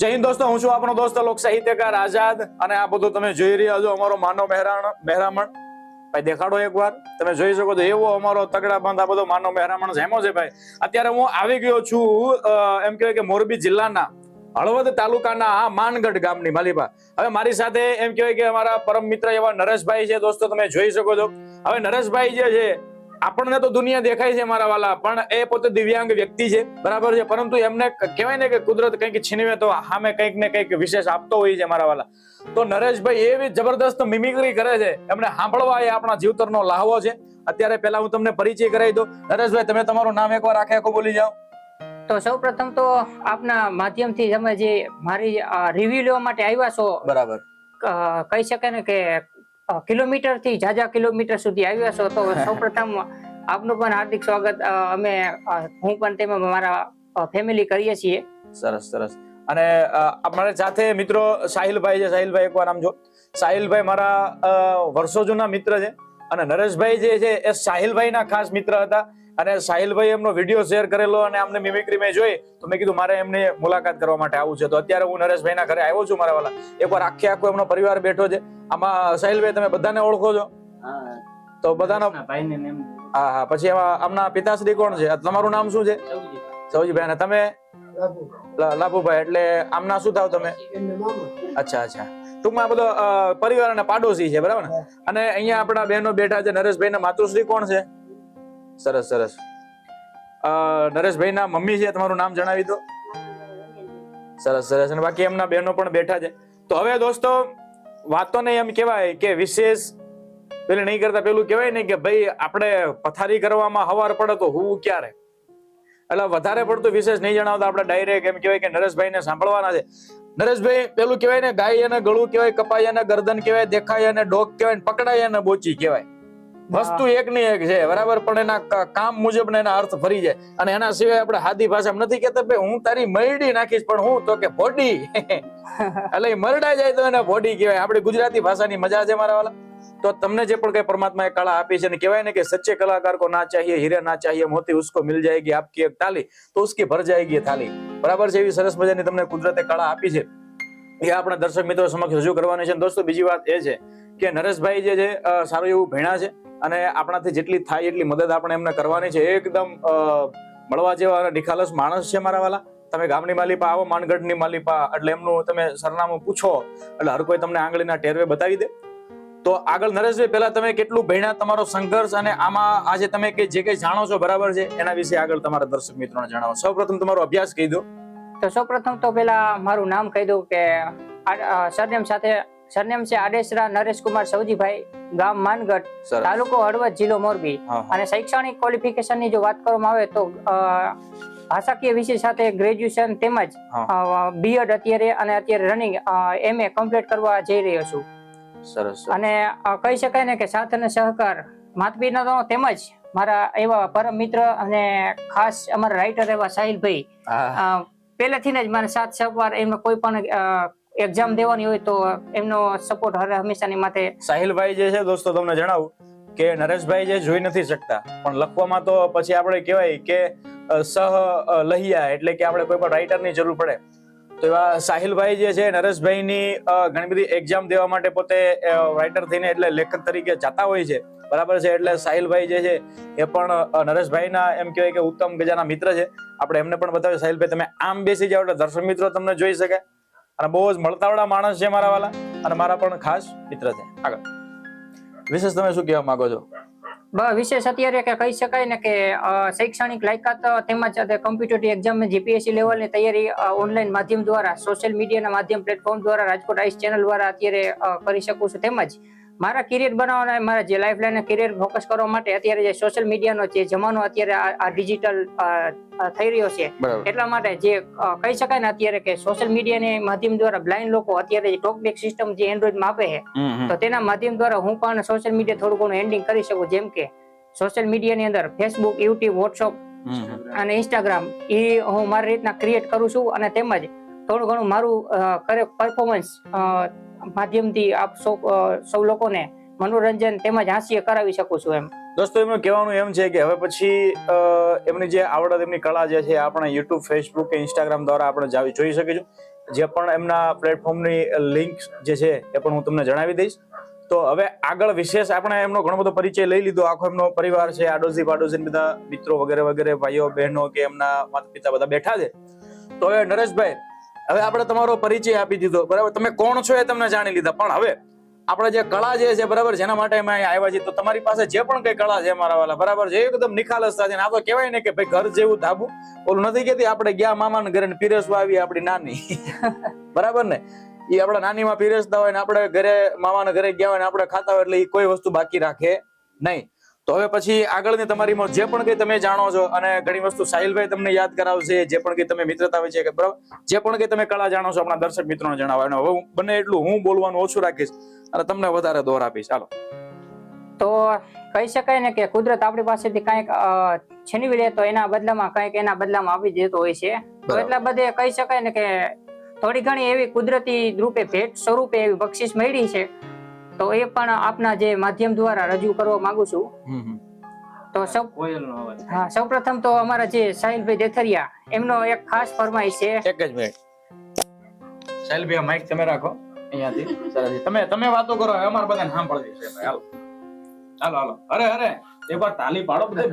જય હિન્દ દોસ્તો, હું છું આપણો દોસ્ત લોક સાહિત્યકાર આઝાદ અને આ બધું તમે જોઈ રહ્યા છો અમારો માનવ મહેરાણ, મહેરામણ. ભાઈ, દેખાડો એકવાર. તમે જોઈ શકો છો, એવો અમારો તગડા બંધ આ બધો માનવ મહેરામણ જેમો છે ભાઈ, અત્યારે હું આવી ગયો છું એમ કહેવાય કે મોરબી જિલ્લાના હળવદ તાલુકાના માનગઢ ગામની માલિબા હવે મારી સાથે એમ કહેવાય કે અમારા પરમ મિત્ર એવા નરેશભાઈ છે. દોસ્તો, તમે જોઈ શકો છો. હવે નરેશભાઈ જે છે આપણને તો દુનિયા દેખાય છે મારા વાલા પણ એ પોતે દિવ્યાંગ વ્યક્તિ છે બરાબર છે? પરંતુ એમને કહેવાય ને કે કુદરત કંઈક છીનવે તો સામે કંઈક ને કંઈક વિશેષ આપતો હોય છે મારા વાલા. તો નરેશભાઈ એવી જબરદસ્ત મિમિક્રી કરે છે. એમને સાંભળવા એ આપણા જીવતરનો લાહવો છે. અત્યારે પહેલા હું તમને પરિચય કરાવી દઉં. નરેશભાઈ તમે તમારું નામ એકવાર આખે આખું બોલી જાઓ. તો સૌ પ્રથમ તો આપના માધ્યમથી તમે જે મારી રિવ્યુ લેવા માટે આવ્યા છો બરાબર. કહી શકાય ને કે કિલોમીટરથી જાજા કિલોમીટર સુધી આવ્યા છો તો સૌપ્રથમ આપનું પણ હાર્દિક સ્વાગત. અમે હું પણ તેમાં મારા ફેમિલી કરીએ છીએ. સરસ સરસ. અને અમારા સાથે મિત્રો સાહિલભાઈ છે. સાહિલભાઈ એકવાર આમ જો. સાહિલભાઈ મારા વર્ષો જૂના મિત્ર છે. અને નરેશભાઈ જે છે એ સાહિલભાઈના ખાસ મિત્ર હતા. અને સાહિલભાઈ એમનો વીડિયો શેર કરેલો અને અમને મિમિક્રી મેં જોઈ તો મેં કીધું મારે એમની મુલાકાત કરવા માટે આવું છે. તો અત્યારે હું નરેશભાઈના ઘરે આવ્યો છું મારા વાલા. એકવાર આખે આખો એમનો પરિવાર બેઠો છે. આમાં સાહિલભાઈ તમે બધાને ઓળખો છો? તો બધાનો હા હા પછી એમાં આમના પિતાશ્રી કોણ છે? તમારું નામ શું છે? સૌજીભાઈ. અને તમે? લાભુભાઈ. એટલે આમના શું થાવ તમે? અચ્છા અચ્છા. ટૂંકમાં બધો પરિવાર અને પાડોશી છે બરાબર ને? અને અહીંયા આપણા બહેનો બેઠા છે. નરેશભાઈ ના માતુશ્રી કોણ છે? સરસ સરસ. નરેશભાઈ ના મમ્મી છે, તમારું નામ જણાવી દો. સરસ સરસ. અને બાકી એમના બહેનો પણ બેઠા છે. તો હવે દોસ્તો, વાતોને એમ કહેવાય કે વિશેષ પેલું નહીં કરતા, પેલું કહેવાય ને કે ભાઈ, આપણે પથારી કરવામાં હવાર પડે તો હું ક્યારે? એટલે વધારે પડતું વિશેષ નહીં જણાવતા, આપણે ડાયરેક્ટ એમ કહેવાય કે નરેશભાઈ ને સાંભળવાના છે. નરેશભાઈ, પેલું કહેવાય ને, ગાય અને ગળું કહેવાય કપાય અને ગરદન કહેવાય, દેખાય અને ડોક કહેવાય ને, પકડાય અને બોચી કહેવાય. વસ્તુ એકની એક છે બરાબર? પણ એના કામ મુજબ એના અર્થ ફરી જાય. અને એના સિવાય આપણે હાદી ભાષામાં નથી કેતા ભાઈ હું તારી મરડી નાખીશ પણ હું તો કે ભોડી. એટલે મરડા જાય તો એને ભોડી કહેવાય. આપણી ગુજરાતી ભાષાની મજા છે મારા વાલા. તો તમને જે પણ કઈ પરમાત્માએ કળા આપી છે ને કહેવાય ને કે સચ્ચે કલાકાર કો ના ચાહીએ હીરે ના ચાહીએ મોતી ઉસકો મિલ જાયગી આપકી એક થાલી તો ઉસકી ભર જાયગી થાલી. બરાબર છે? એવી સરસ મજાની તમને કુદરતે કળા આપી છે. એ આપણા દર્શક મિત્રો સમક્ષ રજૂ કરવાની છે. દોસ્તો બીજી વાત એ છે કે નરેશભાઈ જે છે સારું એવું ભણ્યા છે અને આપણાથી જેટલી થાય એટલી મદદ આપણે એમને કરવાની છે. એકદમ મળવા જેવા નિખાલસ માણસ છે મારા વાલા. તમે ગામની માલિપા આવો, માનગઢની માલિપા, એટલે એમનું તમે સરનામું પૂછો, એટલે હર કોઈ તમને આંગળીના ટેરવે બતાવી દે. તો આગળ નરેશભાઈ, પહેલા તમે કેટલું ભણ્યા તમારો સંઘર્ષ અને આમાં આજે તમે કે જે કઈ જાણો છો બરાબર છે, એના વિશે આગળ તમારા દર્શક મિત્રોને જણાવો. સૌપ્રથમ તમારો અભ્યાસ કહી દો. તો સૌ પ્રથમ તો પેલા મારું નામ કહી દઉં કે સરનેમ સાથે સરનેમ છે આડેસરા નરેશકુમાર સૌજીભાઈ ગામ માનગઢ તાલુકો હળવદ જિલ્લો મોરબી. અને શૈક્ષણિક ક્વોલિફિકેશનની જો વાત કરવામાં આવે તો ભાષાકીય વિષય સાથે ગ્રેજ્યુએશન તેમજ બીએડ અત્યારે અને અત્યારે રનિંગ એમએ કમ્પ્લીટ કરવા જઈ રહ્યો છું. સરસ અને કહી શકાય ને કે સાથ અને સહકાર માતા પિતાનો તેમજ મારા એવા પરમ મિત્ર અને ખાસ અમારા રાઇટર એવા સાહિલભાઈ પહેલેથી જ મારે સાથ સહકાર એમનો કોઈ પણ એક્ઝામ દેવાની હોય તો એમનો સપોર્ટ હર હંમેશાની માટે સાહિલભાઈ જે છે, દોસ્તો, તમને જણાવું કે નરેશભાઈ જે જોઈ નથી શકતા, પણ લખવામાં તો પછી આપણે કહેવાય કે સહ લહિયા એટલે કે આપણે કોઈ પણ રાઇટરની જરૂર પડે. તો એવા સાહિલભાઈ જે છે, નરેશભાઈની ઘણી બધી એક્ઝામ દેવા માટે પોતે રાઇટર થઈને એટલે લેખક તરીકે જતા હોય છે. બરાબર છે, એટલે સાહિલભાઈ જે છે, એ પણ નરેશભાઈના એમ કહેવાય કે ઉત્તમ ગજાના મિત્ર છે. આપણે એમને પણ બતાવ્યું સાહિલભાઈ, તમે આમ બેસી જાઓ એટલે દર્શક મિત્રો તમને જોઈ શકે. અને બહુ જ મળતાવડા માણસ છે મારા વાલા. અને મારા પણ ખાસ મિત્ર છે. આગળ. વિશેષ તમે શું કહેવા માંગો છો? વિશેષ અત્યારે કે કહી શકાય ને કે શૈક્ષણિક લાયકાત તેમજ કોમ્પિટેટિવ એક્ઝામ જીપીએસસી લેવલની તૈયારી ઓનલાઈન માધ્યમ દ્વારા સોશિયલ મીડિયાના માધ્યમ પ્લેટફોર્મ દ્વારા રાજકોટ આઈસ ચેનલ દ્વારા અત્યારે કરી શકું છું તેમજ મારા કેરિયર બનાવવાના મારા જે લાઈફ લાઈન કરિયર ફોકસ કરવા માટે અત્યારે જે સોશિયલ મીડિયાનો જે જમાનો અત્યારે આ- ડિજિટલ થઈ રહ્યો છે એટલા માટે જે કહી શકાય ને અત્યારે કે સોશિયલ મીડિયાની માધ્યમ દ્વારા બ્લાઇન્ડ લોકો અત્યારે જે ટોકબેક સિસ્ટમ જે એન્ડ્રોઈડમાં આપે છે. તો તેના માધ્યમ દ્વારા હું પણ સોશિયલ મીડિયા થોડું ઘણું એન્ડિંગ કરી શકું જેમ કે સોશિયલ મીડિયાની અંદર ફેસબુક યુટ્યુબ વોટ્સઅપ. અને ઇન્સ્ટાગ્રામ એ હું મારી રીતના ક્રિએટ કરું છું અને તેમજ થોડું ઘણું મારું કરે પરફોર્મન્સ માધ્યમથી આપ સૌ સૌ લોકોને મનોરંજન તેમજ હાસ્ય કરાવી શકું છું એમ. દોસ્તો, એમનું કહેવાનું એમ છે કે હવે પછી એમની જે આવડત, એમની કળા જે છે આપણે યુટ્યુબ ફેસબુક કે ઇન્સ્ટાગ્રામ દ્વારા આપણે જોઈ શકીશું. જે પણ એમના પ્લેટફોર્મની લિંક જે છે એ પણ હું તમને જણાવી દઈશ. તો હવે આગળ વિશેષ આપણે એમનો ઘણો બધો પરિચય લઈ લીધો. આખો એમનો પરિવાર છે, આડોશી પાડોશી બધા મિત્રો વગેરે વગેરે, ભાઈઓ, બહેનો કે એમના માતા પિતા બધા બેઠા છે. તો હવે નરેશભાઈ હવે આપણે તમારો પરિચય આપી દીધો બરાબર? તમે કોણ છો એ તમને જાણી લીધા. પણ હવે આપણે જે કળા જે છે બરાબર? જેના માટે અમે અહીંયા આવ્યા છીએ તો તમારી પાસે જે પણ કઈ કળા છે મારા વાલા બરાબર? છે એકદમ નિખાલસ છે. ને આ તો કહેવાય ને કે ભાઈ ઘર જેવું ધાબુ. ઓલું નથી કેતી આપણે ગયા મામાના ઘરે ને પીરસવા આવી આપણી નાની. બરાબર ને? એ આપણા નાનીમાં પીરસતા હોય ને આપણે ઘરે મામાના ઘરે ગયા હોય ને આપણે ખાતા હોય એટલે એ કોઈ વસ્તુ બાકી રાખે નહીં. તો હવે પછી આગળની તમારી જે પણ કઈ તમે જાણો છો અને ઘણી વસ્તુ સાહિલભાઈ તમને યાદ કરાવશે જે પણ કઈ તમે મિત્રતા હોય છે કે બરાબર જે પણ કઈ તમે કળા જાણો છો આપણા દર્શક મિત્રોને જણાવો અને હવે બને એટલું હું બોલવાનું ઓછું રાખીશ અને તમને વધારે દોર આપીશ. ચાલો તો કહી શકાય ને કે કુદરત આપણી પાસેથી કંઈક છીનવી લે તો એના બદલામાં કંઈક એના બદલામાં આપી દેતો હોય છે. તો એટલા બધે કહી શકાય ને કે થોડી ઘણી એવી કુદરતી રૂપે ભેટ સ્વરૂપે એવી બક્ષિસ મળી છે. તો એ પણ આપના જે માધ્યમ દ્વારા રજૂ કરવા માંગુ છું. તો સૌ હા સૌપ્રથમ તો અમારા જે સાહિલભાઈ દેથરિયા એમનો એક ખાસ ફરમાઈ છે. એક જ મિનિટ. સાહિલભાઈ માઇક તમે રાખો અહીંયાથી સરસ તમે તમે વાતો કરો હવે અમારે બધાને સાંભળવી છે ભાઈ. હાલો. હાલો હાલો. અરે અરે એકવાર તાલી પાડો બધા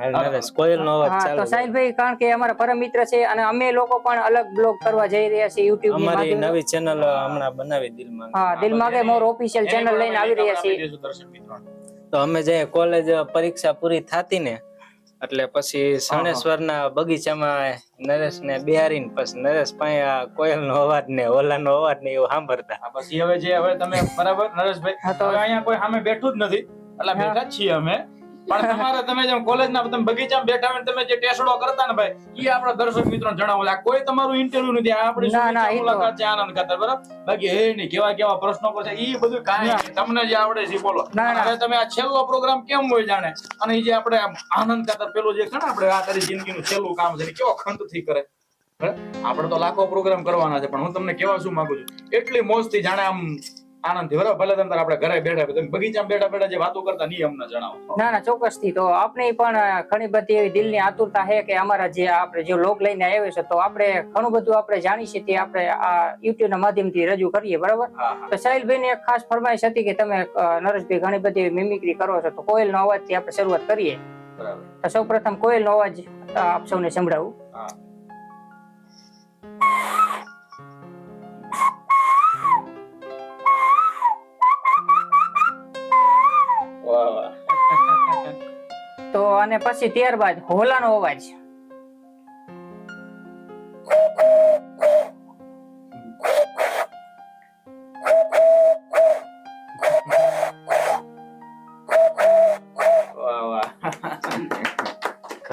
બેઠા કોયલ નો અવાજ તો સાહિલભાઈ કારણ કે અમારા પરમ મિત્ર છે અને અમે લોકો પણ અલગ બ્લોગ કરવા જઈ રહ્યા છીએ યુટ્યુબની અમારી નવી ચેનલ હમણાં બનાવી દિલમાં હા દિલ માગે મોર ઓફિશિયલ ચેનલ લઈને આવી રહ્યા છીએ. તો અમે જે કોલેજ પરીક્ષા પૂરી થાતી ને એટલે પછી સણેશ્વરના બગીચામાં નરેશ ને બિહારીને પછી નરેશ પાસે આ કોયલ નો અવાજ ને ઓલા નો અવાજ ને એવું સાંભળતા. પછી હવે જે હવે તમે બરાબર નરેશભાઈ અહીંયા કોઈ સામે બેઠું જ નથી. એટલે બેઠા જ છીએ અમે. પણ તમારે તમે જેમ કોલેજના તમે બગીચામાં બેઠા હોય તમે જે ટેસડો કરતા ને ભાઈ ઈ આપણા દર્શક મિત્રો જણાવો. આ કોઈ તમારું ઇન્ટરવ્યુ નથી આ આપણી મુલાકાત છે આનંદ ખાતર બરાબર? બાકી હે નહીં કેવા કેવા પ્રશ્નો પૂછે ઈ બધું કાંઈ તમને જે આવડે છે બોલો. હવે તમે આ છેલ્લો પ્રોગ્રામ કેમ હોય જાણે? અને ઈ જે આપણે આનંદ ખાતર પેલું જે છે ને આપણે આ તારી જિંદગીનું છેલ્લું કામ છે કેવો ખંતથી કરે? આપણે તો લાખો પ્રોગ્રામ કરવાના છે પણ હું તમને કેવા શું માંગુ છું? એટલી મોજથી જાણે આમ આનંદથી બરાબર ભલે તમે આપણે ઘરે બેઠા તમે બગીચામાં બેઠા બેઠા જે વાતો કરતા નહીં અમને જણાવો. ના ના ચોક્કસથી. તો આપણે પણ ઘણી બધી એવી દિલની આતુરતા છે કે અમારા જે આપણે જે લોક લઈને આવ્યો છે તો આપણે ઘણું બધું આપણે જાણી છીએ તે આપણે આ યુટ્યુબ ના માધ્યમથી રજૂ કરીએ બરાબર? તો સાહિલભાઈ ની એક ખાસ ફરમાઈશ હતી કે તમે નરેશભાઈ ઘણી બધી એવી મિમિક્રી કરો છો તો કોયલ નો અવાજથી આપણે શરૂઆત કરીએ. તો સૌ પ્રથમ કોયલ નો અવાજ આપ સૌને સંભળાવું. અને પછી ત્યારબાદ હોલાનો અવાજ.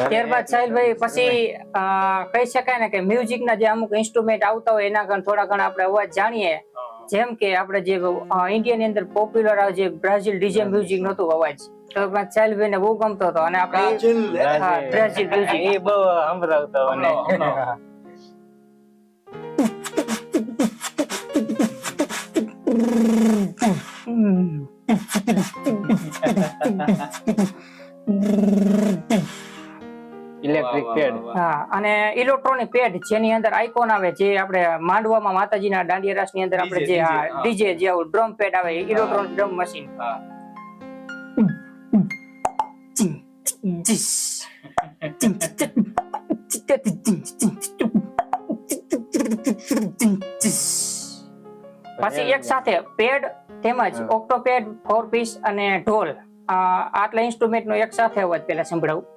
ત્યારબાદ સાહિલભાઈ પછી કહી શકાય ને કે મ્યુઝિક ના જે અમુક ઇન્સ્ટ્રુમેન્ટ આવતા હોય એના કારણે થોડા ઘણા આપણે અવાજ જાણીએ. જેમ કે આપણે જે ઇન્ડિયા ની અંદર પોપ્યુલર જે બ્રાઝિલ ડીજે મ્યુઝિક નતું અવાજ. તો સાહિલભાઈ ને બહુ ગમતો હતો અને આપણે બ્રાઝિલ, હા, બ્રાઝિલ music. એ બહુ સંભળાવતો મને. Electric pad. હા અને ઇલેક્ટ્રોનિક પેડ જેની અંદર આઇકોન આવે જે આપણે માંડવામાં માતાજીના દાંડિયા રાસની અંદર આપણે DJ, જે હા. ડીજે જે ડ્રમ પેડ આવે ઇલેક્ટ્રોનિક ડ્રમ મશીન હા. પછી એક સાથે પેડ તેમજ ઓક્ટોપેડ ફોર પીસ અને ઢોલ. આટલા ઇન્સ્ટ્રુમેન્ટ નો એક સાથે અવાજ પેલા સંભળાવું.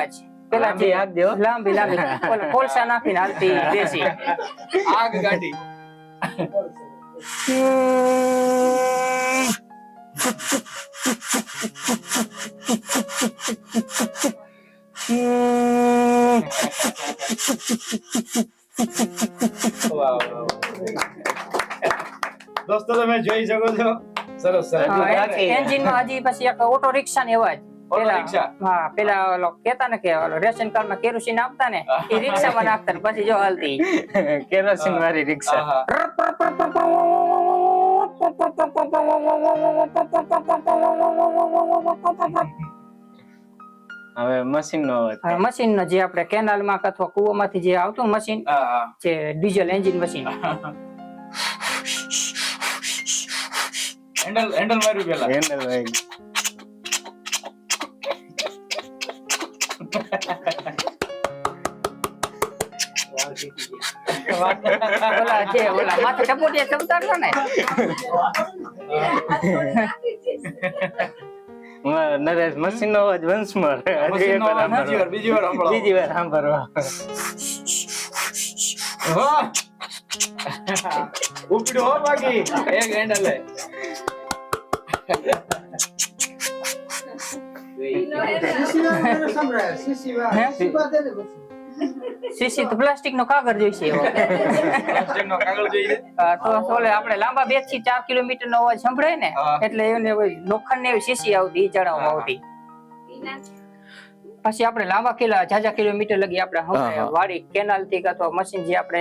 નો પેલા જે આગ દેવો લાંબી લાંબી. ઓલા કોલસા નાખીને હાલતી દેશી. આગ ગાડી. દોસ્તો તમે જોઈ શકો છો. સરસ સરસ. એન્જિનમાં હજી પછી એક ઓટો રિક્ષા ને એવા જ. હા પેલા ઓલો કેતા ને કે ઓલો રેશન કાર્ડમાં કેરોસીન આપતા ને એ રિક્ષા માં નાખતા ને પછી જો હાલતી. કેરોસીન વાળી રિક્ષા હવે મશીન નો અવાજ મશીન નો જે આપણે કેનાલમાં અથવા કુવામાંથી જે આવતું મશીન જે diesel engine machine. Handle handle માર્યું પેલા. હેન્ડલ ઓલા જે ઓલા માથે ટપોટિયા ચમતાડતા ને? નરેશ મશીન નો અવાજ વંશમાં બીજી વાર બીજી વાર સંભળાવો. ઉપડ્યો હો બાકી. એક હેન્ડલ હે. શીશી તો પ્લાસ્ટિક નો કાગળ જોઈશે એવો. પ્લાસ્ટિકનો કાગળ જોઈએ. તો ઓલે આપણે લાંબા બેથી ચાર કિલોમીટર નો અવાજ સંભળાય ને એટલે એને લોખંડ ને શીશી આવતી ચડાવવામાં આવતી. પછી આપણે લાંબા કિલા જાજા કિલોમીટર લગી આપણે વાડી કેનાલથી અથવા મશીન જે આપણે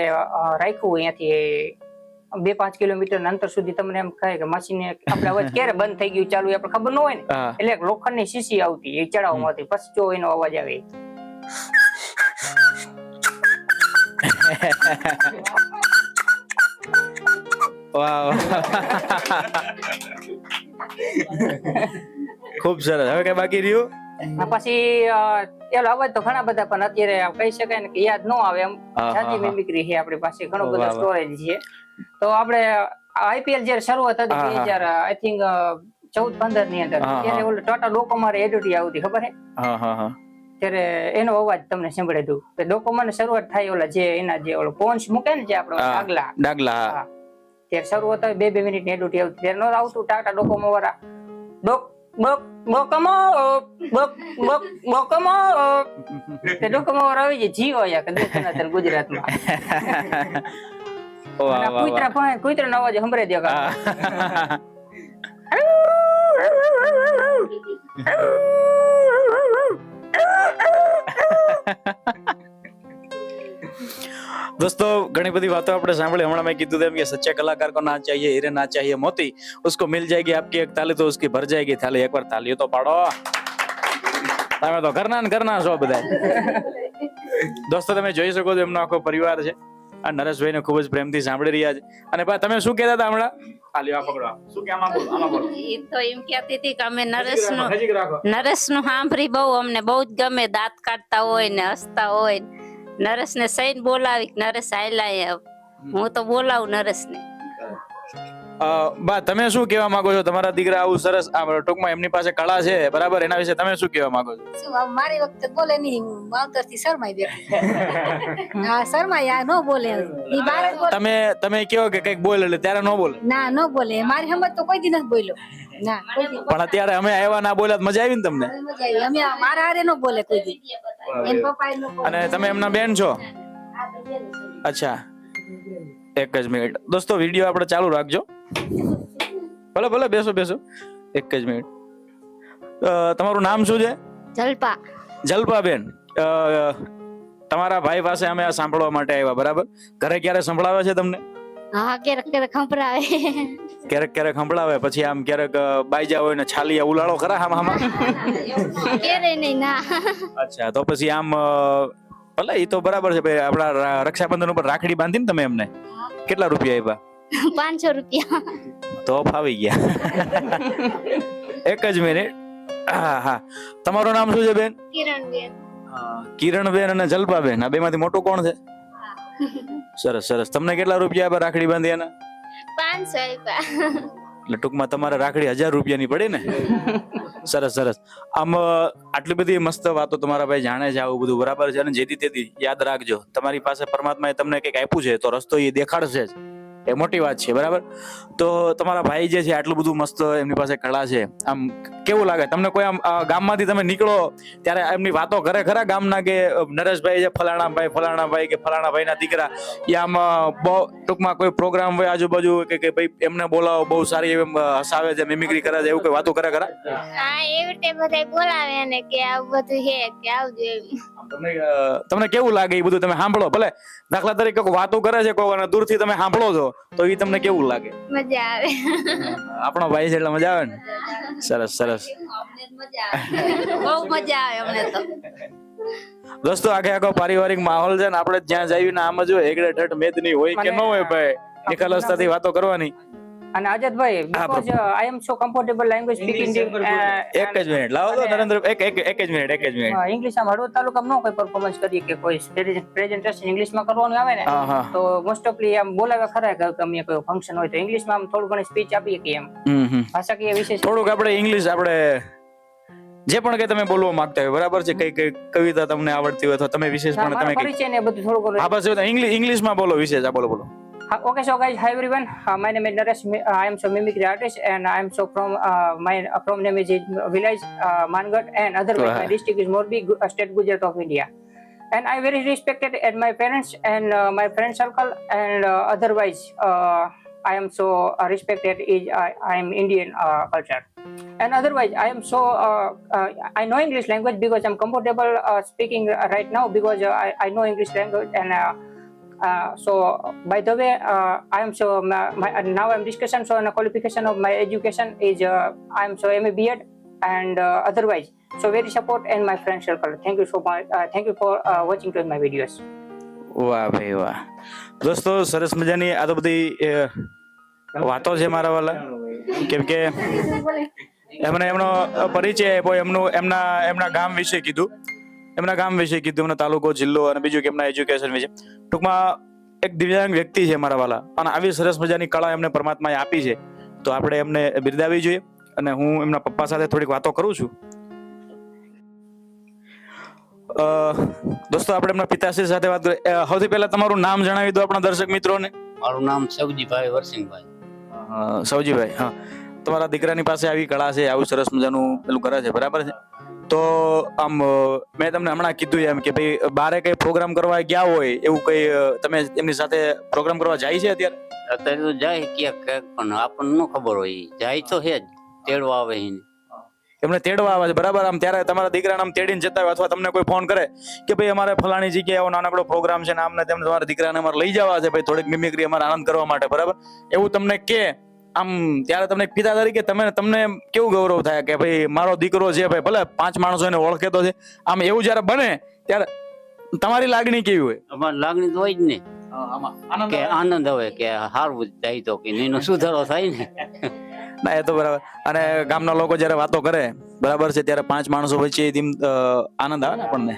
રાખ્યું હોય અહીંયાથી બે પાંચ કિલોમીટર અંતર સુધી તમને એમ કહે કે મશીન આપણે અવાજ ક્યારે બંધ થઈ ગયું ચાલુ એ આપણે ખબર ન હોય ને એટલે લોખંડની શીશી આવતી એ ચડાવવામાં આવતી. પછી જો એનો અવાજ આવે. વાહ ખૂબ સરસ. હવે કઈ બાકી રહ્યું? પછી અ, અવાજ તો ઘણા બધા પણ અત્યારે કહી શકાય ને કે યાદ ન આવે એમ. જાજી મિમિક્રી છે આપણી પાસે ઘણો બધો સ્ટોરેજ છે. તો આપણે આઈપીએલ જયારે શરૂઆત હતી ત્યારે બે હજાર આઈ થિંક ચૌદ પંદરની અંદર. ત્યારે લોકો ટાટા ડોકોમાં એડિટી આવતી ખબર હે હા હા હા. ત્યારે એનો અવાજ તમને સંભળાય દઉં. કે ડોકોમાં શરૂઆત થાય ઓલા જે એના જે ઓલો પોન્સ મૂકે ને જે આપણો ડાગલા. ડાગલા. ત્યારે શરૂઆત હોય બે બે મિનિટની એડિટી આવતી ત્યારે નહોતું આવતું ટાટા ડોકોમો વાળા ડોક ડોક ડોકોમો ડોક ડોક ડોકોમો તે ડોકોમો વાળા આવી જાય જીઓ યા કે સનાતન ગુજરાતમાં. વાહ અને વાહ કુતરા પણ કુતરા નો અવાજ સંભળાઈ દે કાકા. વાહ दोस्तों घनी बड़ी बातों આપણે સાંભળી હમણાં મેં કીધું તેમ કે સચ્ચા કલાકાર કો ના चाहिए हीरे ना चाहिए मोती उसको मिल जाएगी आपकी एक ताली तो उसकी भर जाएगी थाली एक बार ताली तो પાડો તમે તો ઘરના ને ઘરના છો બધા દોસ્તો તમે જોઈ શકો છો એમનો આખો પરિવાર છે આ નરેશભાઈ ને ખૂબ જ પ્રેમથી સાંભળી રહ્યા છે. અને બા તમે શું કહેતા હતા હમણાં? ખાલી આ પકડો શું કે આમાં બોલો આમાં બોલો. એ તો એમ કહેતી હતી કે અમે નરેશનું નજીક રાખો. નરેશનું સાંભળી બહુ અમને બહુ જ ગમે દાંત કાઢતા હોય ને હસતા હોય નરેશ ને સૈન બોલાવી કે નરેશ આયલા હું તો બોલાવું નરેશ ને બા તમે શું કહેવા માંગો છો? તમારા દીકરા આવું સરસ આ ટૂંકમાં એમની પાસે કળા છે બરાબર? એના વિશે તમે શું કહેવા માંગો છો? શું મારી વખતે બોલે નહીં હું માવતરથી શરમાઈ બેઠી. હા શરમાઈ આ નો બોલે ઈ બાર તમે તમે કહો કે કંઈક બોલ એટલે ત્યારે ન બોલે? ના નો બોલે. મારી હમત તો કોઈ દી નથી બોલ્યો. ના પણ અત્યારે અમે આવ્યા ના બોલ્યા તો મજા આવી ને તમને? મજા અમે મારા હારે નો બોલે કોઈ દી. એમ પપ્પા નો બોલે. અને તમે એમના બેન છો. અચ્છા. એક જ મિનિટ. દોસ્તો વીડિયો આપણે ચાલુ રાખજો. ભલે ભલે બેસો બેસો. એક જ મિનિટ. તમારું નામ શું છે? જલપા. જલ્પાબેન. તમારા ભાઈ પાસે અમે આ સાંભળવા માટે આવ્યા બરાબર? ઘરે ક્યારે સંભળાવે છે તમને? હા ક્યારેક ક્યારેક ખંભરાવે ક્યારેક ક્યારેક સંભળાવે પછી આમ ક્યારેક બાઈજા હોય ને છાલિયા ઉલાળો ખરા આમ આમાં? ક્યારે નહીં ના. અચ્છા તો પછી આમ ભલે એ તો બરાબર છે ભાઈ આપણા રક્ષાબંધન ઉપર રાખડી બાંધીને તમે એમને. કેટલા રૂપિયા આપ્યા પાંચસો રૂપિયા. તો ફાવી ગયા. એક જ મિનિટ. હા હા. તમારું નામ શું છે બેન? કિરણબેન. કિરણબેન અને જલ્પાબેન. આ બેમાંથી મોટું કોણ છે? સરસ સરસ. તમને કેટલા રૂપિયા આપ્યા રાખડી બાંધી એના? પાંચસો આપ્યા એટલે ટૂંકમાં તમારે રાખડી હજાર રૂપિયાની પડી ને? સરસ સરસ. આમ આટલી બધી મસ્ત વાતો તમારા ભાઈ જાણે છે આવું બધું. બરાબર છે? અને જેથી તેથી યાદ રાખજો. તમારી પાસે પરમાત્માએ તમને કંઈક આપ્યું છે, તો રસ્તો એ દેખાડશે જ. એ મોટી વાત છે બરાબર? તો તમારા ભાઈ જે છે આટલું બધું મસ્ત એમની પાસે કળા છે આમ કેવું લાગે? તમને કોઈ આમ ગામમાંથી તમે નીકળો ત્યારે એમની વાતો કરે ખરા ગામના કે નરેશભાઈ છે ફલાણા ભાઈ ફલાણા ભાઈ કે ફલાણા ભાઈના દીકરા? એ આમ બહુ ટૂંકમાં કોઈ પ્રોગ્રામ હોય આજુબાજુ કે કે ભાઈ એમને બોલાવો બહુ સારી એમ હસાવે છે મિમિક્રી કરે છે એવું કોઈ વાતો કરે ખરા? હા એવી રીતે બધા બોલાવે ને કે આવું બધું છે કે આવજો તમને તમને કેવું લાગે એ બધું? તમે સાંભળો ભલે દાખલા તરીકે વાતો કરે છે કોઈ દૂરથી તમે સાંભળો છો તો એ તમને કેવું લાગે? મજા આવે. આપણો ભાઈ છે એટલે મજા આવે ને? સરસ સરસ. બહુ મજા આવે અમને તો. દોસ્તો આખે આખો પારિવારિક માહોલ છે ને આપણે જ્યાં જઈએ ને આમ જ હોય એકડે ઠઠ મેદની હોય કે ન હોય ભાઈ નિખાલસતાથી વાતો કરવાની. અને અજતભાઈ because I am so comfortable language speaking એક જ મિનિટ. લાવો તો નરેન્દ્ર એક એક એક જ મિનિટ એક જ મિનિટ. ઇંગ્લિશમાં હળવદ તાલુકામાં ન કોઈ પરફોર્મન્સ કરીએ કે કોઈ પ્રેઝન્ટેશન ઇંગ્લિશમાં કરવાનું આવે ને તો મોસ્ટ ઓફલી આમ બોલાવે ખરા કે તમે કોઈ ફંક્શન હોય તો ઇંગ્લિશમાં આમ થોડું ઘણી સ્પીચ આપીએ કે એમ. ભાષાકીય વિશે થોડુંક આપણે ઇંગ્લિશ આપણે જે પણ કઈ તમે બોલવા માંગતા હોય બરાબર છે? કઈ કઈ કવિતા તમને આવડતી હોય અથવા તમે વિશેષ પણ તમે કઈ પરિચય ને બધું થોડું હા બસ ઇંગ્લિશ ઇંગ્લિશમાં બોલો વિશેષ. આ બોલો બોલો. Okay, so guys, hi everyone. Uh, my name is Naresh. Uh, I am so mimicry artist, and I am so from uh, my uh, from name is uh, village uh, Mangat, and otherwise Wow. my district is Morbi, uh, state Gujarat of India. And I very respected at my parents and uh, my friend circle, and uh, otherwise uh, I am so uh, respected. Is I I am Indian uh, culture. And otherwise, I am so uh, uh, I know English language because I'm comfortable uh, speaking right now because uh, I, I know English language and uh, uh, so by the way uh, i am so my, my, uh, now i'm discussion so the qualification of my education is uh, i am so ma bed and uh, otherwise so very support and my friend circle thank you so much uh, thank you for uh, watching to my videos વાહ ભાઈ વાહ દોસ્તો સરસ મજાની આ તો બધી વાતો છે મારા વાલા કેમ કે એમને એમનો પરિચય આપ્યો એમનું એમના એમના ગામ વિશે કીધું એમના ગામ વિશે કીધું એમનો તાલુકો જિલ્લો અને બીજું કે એમના એજ્યુકેશન વિશે. ટૂંકમાં એક દિવ્યાંગ વ્યક્તિ છે મારા વાલા અને આવી સરસ મજાની કળા એમને પરમાત્માએ આપી છે. તો આપણે એમને બિરદાવી જોઈએ અને હું એમના પપ્પા સાથે થોડીક વાતો કરું છું. દોસ્તો આપણે એમના પિતાશ્રી સાથે વાત કરીએ. સૌથી પહેલા તમારું નામ જણાવી દો આપણા દર્શક મિત્રોને. મારું નામ સવજીભાઈ વરસિંહભાઈ. સવજીભાઈ હા. તમારા દીકરાની પાસે આવી કળા છે આવું સરસ મજાનું પેલું કરે છે બરાબર છે? તો આમ મેં તમને હમણાં કીધું એમ કે ભાઈ બારે કઈ પ્રોગ્રામ કરવા ગયા હોય એવું કઈ તમે એમની સાથે પ્રોગ્રામ કરવા જાય છે અત્યારે? અત્યારે તો જાય ક્યાંક પણ આપણને ન ખબર હોય. જાય તો હે જ. તેડવા આવે. એમને તેડવા આવે છે બરાબર? આમ ત્યારે તમારા દીકરાને આમ તેડીને જતા હોય અથવા તમને કોઈ ફોન કરે કે ભાઈ અમારે ફલાણી જગ્યાએ એવો નાનકડો પ્રોગ્રામ છે ને આમને તેમને તમારા દીકરાને અમારે લઈ જવા છે ભાઈ થોડીક મિમિક્રી અમારે આનંદ કરવા માટે બરાબર? એવું તમને કે? આમ ત્યારે તમને પિતા તરીકે તમે તમને કેવું ગૌરવ થાય કે ભાઈ મારો દીકરો છે ભાઈ ભલે પાંચ માણસો એને ઓળખેતો છે આમ એવું જયારે બને ત્યારે તમારી લાગણી કેવી હોય? અમારી લાગણી તો હોય જ ને. કે આનંદ આવે કે હારવું જાય તો કે એનો સુધારો થાય ને. ના એ તો બરાબર. અને ગામના લોકો જયારે વાતો કરે બરાબર છે ત્યારે પાંચ માણસો વચ્ચે આનંદ આવે ને આપણને.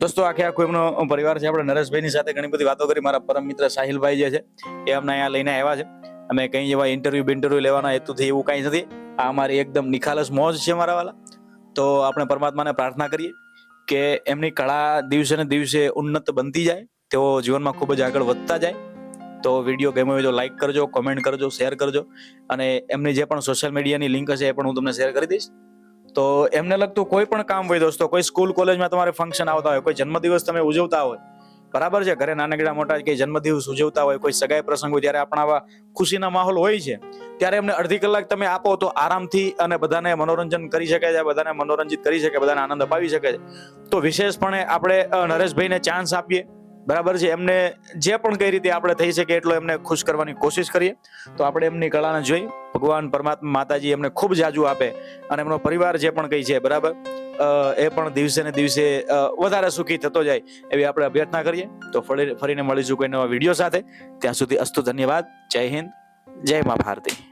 દોસ્તો આખે આખો એમનો પરિવાર છે આપણે નરેશભાઈની સાથે ઘણી બધી વાતો કરી. મારા પરમ મિત્ર સાહિલભાઈ જે છે એ અમને અહીંયા લઈને આવ્યા છે. અમે કઈ એવા ઇન્ટરવ્યુ બિન્ટરવ્યુ લેવાના હેતુથી એવું કાંઈ નથી. આ અમારી એકદમ નિખાલસ મોજ છે મારા વાલા તો આપણે પરમાત્માને પ્રાર્થના કરીએ કે એમની કળા દિવસે ને દિવસે ઉન્નત બનતી જાય, તેઓ જીવનમાં ખૂબ જ આગળ વધતા જાય. તો વીડિયો ગમ્યો હોય તો લાઈક કરજો કોમેન્ટ કરજો શેર કરજો. અને એમની જે પણ સોશિયલ મીડિયાની લિંક હશે એ પણ હું તમને શેર કરી દઈશ. તો એમને લગતું કોઈ પણ કામ હોય દોસ્તો, કોઈ સ્કૂલ કોલેજમાં તમારે ફંક્શન આવતા હોય, કોઈ જન્મદિવસ તમે ઉજવતા હોય બરાબર છે? ઘરે નાનકડા મોટા કઈ જન્મદિવસ ઉજવતા હોય, કોઈ સગાઈ પ્રસંગ ત્યારે આપણા ખુશીના માહોલ હોય છે, ત્યારે એમને અડધી કલાક તમે આપો તો આરામથી અને બધાને મનોરંજન કરી શકે છે, બધાને મનોરંજિત કરી શકે, બધાને આનંદ અપાવી શકે છે. તો વિશેષપણે આપણે નરેશભાઈને ચાન્સ આપીએ, બરાબર છે? એમને જે પણ કઈ રીતે આપણે થઈ શકે એટલો એમને ખુશ કરવાની કોશિશ કરીએ. તો આપણે એમની કળાને જોઈ, ભગવાન પરમાત્મા માતાજી એમને ખૂબ જાજુ આપે અને એમનો પરિવાર જે પણ કઈ છે, બરાબર? એ પણ દિવસે ને દિવસે વધારે સુખી થતો જાય એવી આપણે અભ્યર્થના કરીએ. તો ફરી, ફરીને મળીશું કોઈ નવા વીડિયો સાથે. ત્યાં સુધી અસ્તુ ધન્યવાદ. જય હિન્દ. જય મા ભારતી.